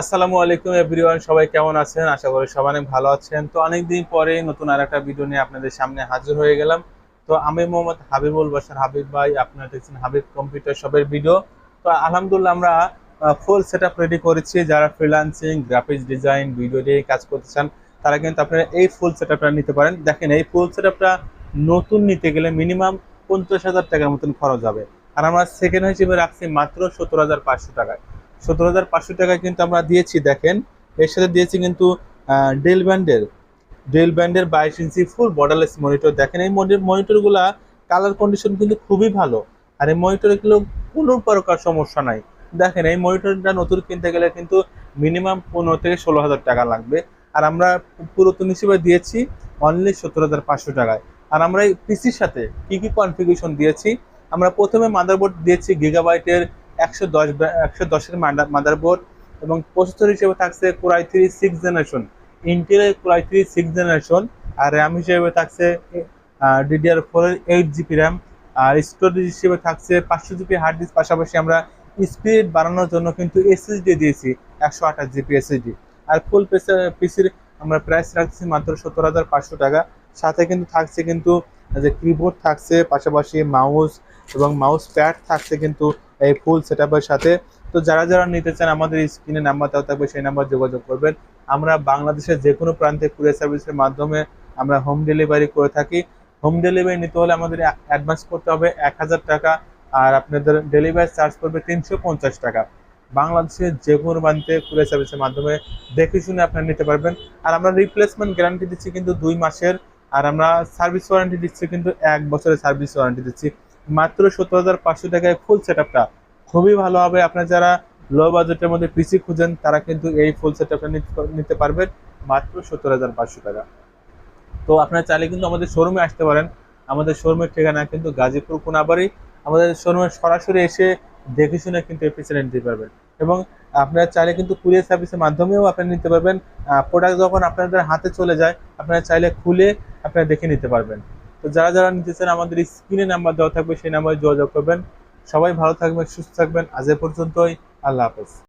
আসসালামু আলাইকুম এভরিওয়ান, সবাই কেমন আছেন? আশা করি সবাই অনেক ভালো আছেন। তো অনেকদিন পরে নতুন আর একটা ভিডিও নিয়ে আপনাদের সামনে হাজির হয়ে গেলাম। তো আমি মোহাম্মদ হাবিবুল বাসার হাবিব ভাই, আপনারা দেখছেন হাবিব কম্পিউটার শপের ভিডিও। তো আলহামদুলিল্লাহ আমরা ফুল সেটআপ রেডি করেছি। যারা ফ্রিলান্সিং গ্রাফিক্স ডিজাইন ভিডিও দিয়ে কাজ করতে চান, তারা কিন্তু আপনারা এই ফুল সেট নিতে পারেন। দেখেন, এই ফুল সেট নতুন নিতে গেলে মিনিমাম পঞ্চাশ হাজার টাকার মতন খরচ হবে। আর আমরা সেকেন্ড হিসেবে রাখছি মাত্র সত্তর হাজার পাঁচশো টাকায়। সত্তর হাজার পাঁচশো টাকা কিন্তু আমরা দিয়েছি, দেখেন। এর সাথে দিয়েছি কিন্তু ডেল ব্যান্ডের। ডেল ব্যান্ডের বাইশ ইঞ্চি ফুল বর্ডারলেস মনিটর দেখেন, এই মনিটরগুলা কালার কন্ডিশন কিন্তু খুবই ভালো। আর এই মনিটরগুলো কোনো প্রকার সমস্যা নাই। দেখেন, এই মনিটরটা নতুন কিনতে গেলে কিন্তু মিনিমাম পনেরো থেকে ষোলো হাজার টাকা লাগবে। আর আমরা পুরাতন হিসেবে দিয়েছি অনলি সতেরো হাজার পাঁচশো টাকায়। আর আমরা এই পিসির সাথে কি কি কনফিগারেশন দিয়েছি? আমরা প্রথমে মাদারবোর্ড দিয়েছি গিগাবাইটের একশো দশ একশো দশের মাদারবোর্ড এবং প্রসেসর হিসেবে থাকছে core i three six generation. ইন্টেলের core i three six generation R RAM হিসেবে থাকছে ডিডিআর ফোরের এইট জিবি র্যাম আর স্টোরেজ হিসেবে থাকছে পাঁচশো জিবি হার্ড ডিস্ক। পাশাপাশি আমরা স্পিড বাড়ানোর জন্য কিন্তু এসএসডি দিয়েছি, একশো আঠাশ জিবি এসএসডি। আর ফুল পিসির আমরা প্রাইস রাখছি মাত্র সত্তর হাজার পাঁচশো টাকা। সাথে কিন্তু থাকছে কিন্তু, যে কিবোর্ড থাকছে, পাশাপাশি মাউস এবং মাউস প্যাড থাকছে কিন্তু এই ফুল সেট সাথে। তো যারা যারা নিতে চান, আমাদের স্ক্রিনে নাম্বার দেওয়া থাকবে, সেই নাম্বার যোগাযোগ করবেন। আমরা বাংলাদেশের যে কোনো প্রান্তে কুরিয়ার সার্ভিসের মাধ্যমে আমরা হোম ডেলিভারি করে থাকি। হোম ডেলিভারি নিতে হলে আমাদের অ্যাডভান্স করতে হবে এক হাজার টাকা, আর আপনাদের ডেলিভারি চার্জ করবে তিনশো পঞ্চাশ টাকা। বাংলাদেশের যে কোনো প্রান্তে কুরিয়ার সার্ভিসের মাধ্যমে দেখে শুনে আপনারা নিতে পারবেন। আর আমরা রিপ্লেসমেন্ট গ্যারান্টি দিচ্ছি কিন্তু দুই মাসের, আর আমরা সার্ভিস ওয়ারেন্টি দিচ্ছি কিন্তু এক বছরের সার্ভিস ওয়ারেন্টি দিচ্ছি। মাত্র সত্তর হাজার পাঁচশো টাকায় ফুল সেট খুবই ভালো হবে। আপনার যারা লো বাজেটের মধ্যে পিসি খুঁজেন, তারা কিন্তু এই ফুল সেট নিতে পারবেন মাত্র সত্তর হাজার পাঁচশো টাকা। তো আপনারা চাইলে কিন্তু আমাদের শোরুমে আসতে পারেন। আমাদের শোরুমের ঠিকানা কিন্তু গাজীপুর কোনাবাড়ি। আমাদের শোরুমে সরাসরি এসে দেখে শুনে কিন্তু এই পিসিটা নিতে পারবেন। এবং আপনারা চাইলে কিন্তু কুরিয়ার সার্ভিসের মাধ্যমেও আপনারা নিতে পারবেন। প্রোডাক্ট যখন আপনাদের হাতে চলে যায়, আপনারা চাইলে খুলে আপনারা দেখে নিতে পারবেন। তো যারা যারা নিতে চান, আমাদের স্ক্রিনে নাম্বার দেওয়া থাকবে, সেই নাম্বারে যোগাযোগ করবেন। সবাই ভালো থাকবেন, সুস্থ থাকবেন। আজ এ পর্যন্তই। আল্লাহ হাফেজ।